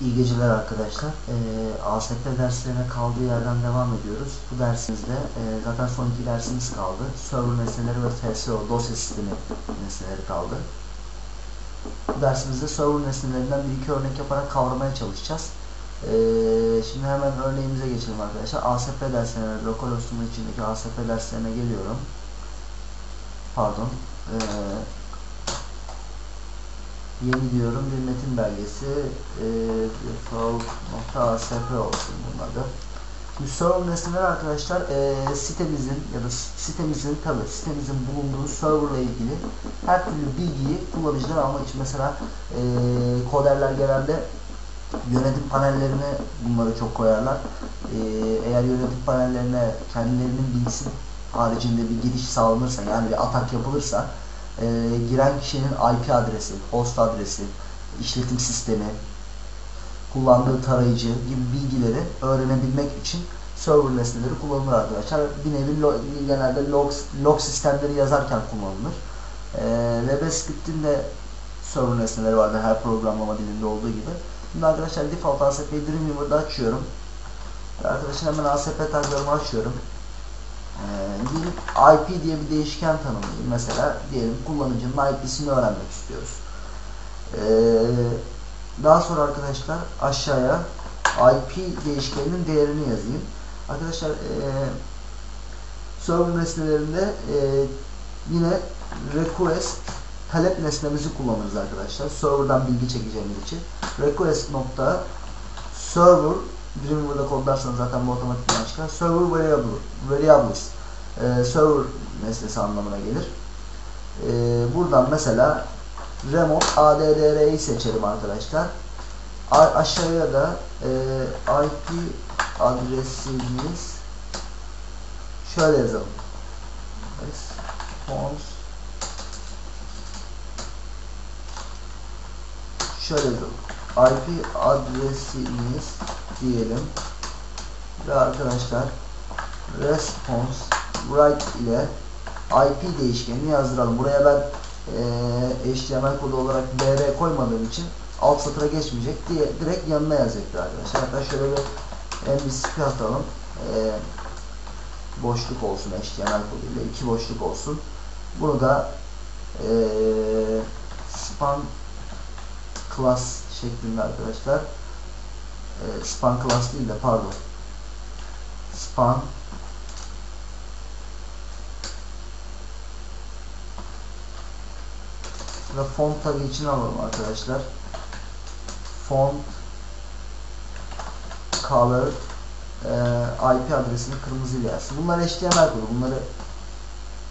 İyi geceler arkadaşlar. Ee, ASP derslerine kaldığı yerden devam ediyoruz. Bu dersimizde e, zaten son iki dersimiz kaldı. Server nesneleri ve TSO, dosya sistemi nesneleri kaldı. Bu dersimizde server nesnelerinden bir iki örnek yaparak kavramaya çalışacağız. Ee, şimdi hemen örneğimize geçelim arkadaşlar. ASP derslerine, lokal hostum içindeki ASP derslerine geliyorum. Pardon. Ee, yeni diyorum bir metin belgesi default.asp olsun bunun adı. Server nesneleri arkadaşlar e, sitemizin ya da sitemizin tabi sitemizin bulunduğu server ile ilgili her türlü bilgiyi kullanıcıdan almak için mesela e, koderler genelde yönetim panellerine bunları çok koyarlar. E, eğer yönetim panellerine kendilerinin bilgisi haricinde bir giriş sağlanırsa yani bir atak yapılırsa e, giren kişinin IP adresi, host adresi, işletim sistemi, kullandığı tarayıcı gibi bilgileri öğrenebilmek için server nesneleri kullanılır arkadaşlar. Bir nevi lo, genelde log, log sistemleri yazarken kullanılır. E, VBScript'in de server nesneleri vardır her programlama dilinde olduğu gibi. Şimdi arkadaşlar default ASP'yi Dreamweaver'da açıyorum. Arkadaşlar hemen ASP taglarımı açıyorum. Ee, IP diye bir değişken tanımlayayım. Mesela diyelim kullanıcının IP'sini öğrenmek istiyoruz. Ee, daha sonra arkadaşlar aşağıya IP değişkeninin değerini yazayım. Arkadaşlar e, server nesnelerinde e, yine request talep nesnemizi kullanırız arkadaşlar. Server'dan bilgi çekeceğimiz için. Request nokta server Dreamweaver'da kodlarsanız zaten bu otomatikman çıkar. Server variable, variables e, server nesnesi anlamına gelir. E, buradan mesela remote addr'yi seçelim arkadaşlar. A aşağıya da e, IP adresimiz şöyle yazalım. Response şöyle yazalım. IP adresimiz diyelim ve arkadaşlar response write ile IP değişkenini yazdıralım. Buraya ben e, HTML kodu olarak br koymadığım için alt satıra geçmeyecek diye direkt yanına yazacaktır arkadaşlar. Hatta şöyle bir MVCP atalım. E, boşluk olsun HTML koduyla iki boşluk olsun. Bunu da e, span class şeklinde arkadaşlar e, span class değil de pardon span ve font tagı için alalım arkadaşlar font color e, IP adresini kırmızı ile yazsın. Bunlar HTML kodu. Bunları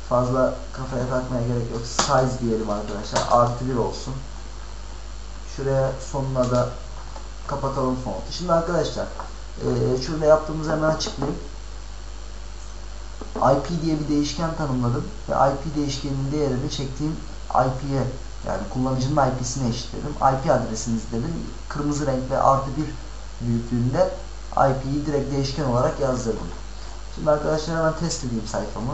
fazla kafaya takmaya gerek yok. Size diyelim arkadaşlar. Artı bir olsun. Şuraya sonuna da kapatalım fontu. Şimdi arkadaşlar e, şurada yaptığımızı hemen açıklayayım. IP diye bir değişken tanımladım ve IP değişkeninin değerini çektiğim IP'ye yani kullanıcının IP'sine eşitledim. IP adresiniz dedim. Kırmızı renkle artı bir büyüklüğünde IP'yi direkt değişken olarak yazdırdım. Şimdi arkadaşlar hemen test edeyim sayfamı.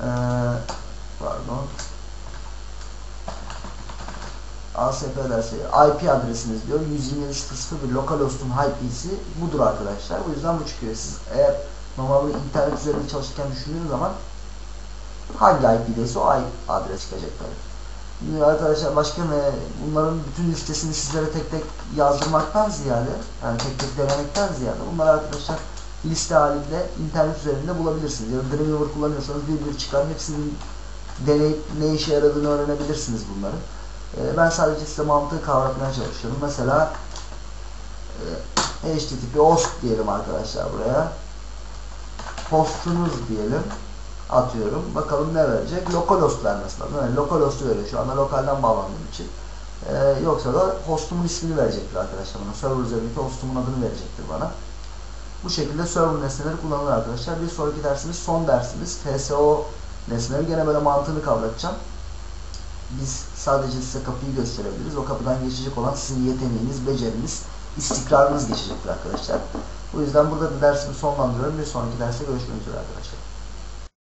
Ee, pardon. ASP dersi IP adresiniz diyor. 127.0.1 localhost'un IP'si budur arkadaşlar. Bu yüzden bu çıkıyor. Siz eğer normalde internet üzerinde çalışırken düşündüğünüz zaman hangi IP'deyse o adres çıkacak. Arkadaşlar başka ne? Bunların bütün listesini sizlere tek tek yazdırmaktan ziyade yani tek tek denemekten ziyade bunları arkadaşlar liste halinde internet üzerinde bulabilirsiniz. Ya Dreamweaver kullanıyorsanız bir bir çıkar. Hepsinin deneyip ne işe yaradığını öğrenebilirsiniz bunları. Ben sadece size mantığı kavratmaya çalışıyorum. Mesela HTTP host diyelim arkadaşlar buraya. Hostunuz diyelim. Atıyorum. Bakalım ne verecek? Localhost vermesi lazım. Yani localhost'u veriyor. Şu anda lokalden bağlandığım için. Ee, yoksa da hostumun ismini verecektir arkadaşlar bana. Server üzerindeki hostumun adını verecektir bana. Bu şekilde server nesneleri kullanılır arkadaşlar. Bir sonraki dersimiz son dersimiz. TSO nesneleri. Gene böyle mantığını kavratacağım biz sadece size kapıyı gösterebiliriz. O kapıdan geçecek olan sizin yeteneğiniz, beceriniz, istikrarınız geçecektir arkadaşlar. O yüzden burada da dersimi sonlandırıyorum. Bir sonraki derste görüşmek üzere arkadaşlar.